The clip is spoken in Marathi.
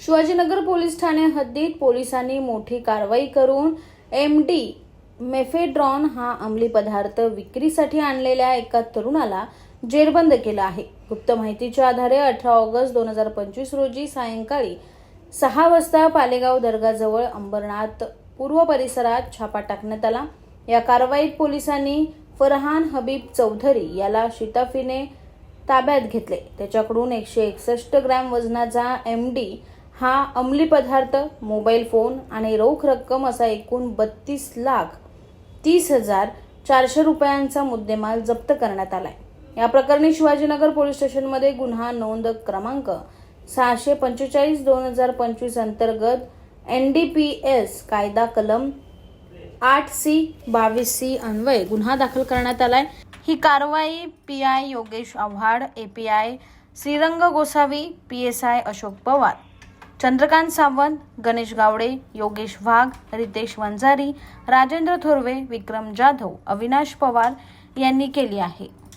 शिवाजीनगर पोलीस ठाणे हद्दीत पोलिसांनी मोठी कारवाई करून एम डी मेफेड्रॉन हा अंमली पदार्थ विक्रीसाठी आणलेल्या एका तरुणाला जेरबंद केला आहे. गुप्त माहितीच्या आधारे अठरा ऑगस्ट दोन हजार पंचवीस रोजी सायंकाळी सहा वाजता पालेगाव दर्गाजवळ अंबरनाथ पूर्व परिसरात छापा टाकण्यात आला. या कारवाईत पोलिसांनी फरहान हबीब चौधरी याला शिताफीने ताब्यात घेतले. त्याच्याकडून एकशे एकसष्ट ग्रॅम वजनाचा एम डी हा अंमली पदार्थ मोबाईल फोन आणि रोख रक्कम असा एकूण बत्तीस लाख तीस हजार चारशे रुपयांचा मुद्देमाल जप्त करण्यात आलाय. या प्रकरणी शिवाजीनगर पोलीस स्टेशनमध्ये गुन्हा नोंद क्रमांक सहाशे पंचेचाळीस दोन हजार पंचवीस अंतर्गत एन डी पी एस कायदा कलम आठ सी बावीस सी अन्वये गुन्हा दाखल करण्यात आलाय. ही कारवाई P I Yogesh Awhad A P I Shrirang Gosavi P S I Ashok Pawar Chandrakant Sawant Ganesh Gawade Yogesh Wagh Ritesh Vanjari Rajendra Thorve Vikram Jadhav Avinash Pawar यांनी केली आहे.